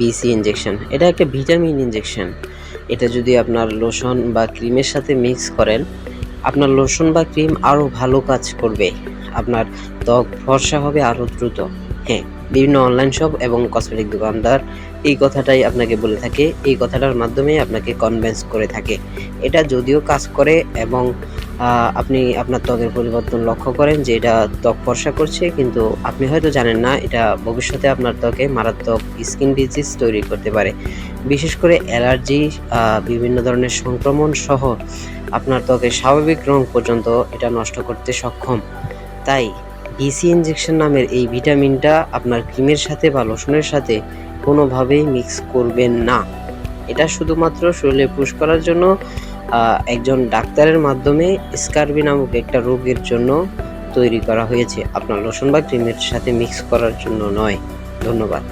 BC injection এটা একটা vitamin injection এটা যদি আপনার লোশন বা ক্রিমের সাথে মিক্স করেন, আপনার লোশন বা ক্রিম আরও ভালো কাজ করবে। আপনার ত্বক ফর্সা হবে আরও দ্রুত। হ্যাঁ বিভিন্ন অনলাইন শপ এবং কসমেটিক দোকানদার এই কথাটাই আপনাকে বলে থাকে। এই কথাটার মাধ্যমে আপনাকে কনভিন্স করে থাকে। এটা যদিও কাজ করে এবং আপনি আপনার ত্বকের পরিবর্তন লক্ষ্য করেন যে এটা ত্বক ফর্সা করছে, কিন্তু আপনি হয়তো জানেন না, এটা ভবিষ্যতে আপনার ত্বকে মারাত্মক স্কিন ডিজিজ তৈরি করতে পারে। বিশেষ করে অ্যালার্জি বিভিন্ন ধরনের সংক্রমণ সহ আপনার ত্বকের স্বাভাবিক রং পর্যন্ত এটা নষ্ট করতে সক্ষম। তাই বিসি ইঞ্জেকশন নামের এই ভিটামিনটা আপনার ক্রিমের সাথে বা লোশনের সাথে কোনোভাবেই মিক্স করবেন না। এটা শুধুমাত্র শরীরে পুশ করার জন্য একজন ডাক্তারের মাধ্যমে স্কারবি নামক একটা রোগের জন্য তৈরি করা হয়েছে। আপনার লোশন বা ক্রিমের সাথে মিক্স করার জন্য নয়। ধন্যবাদ।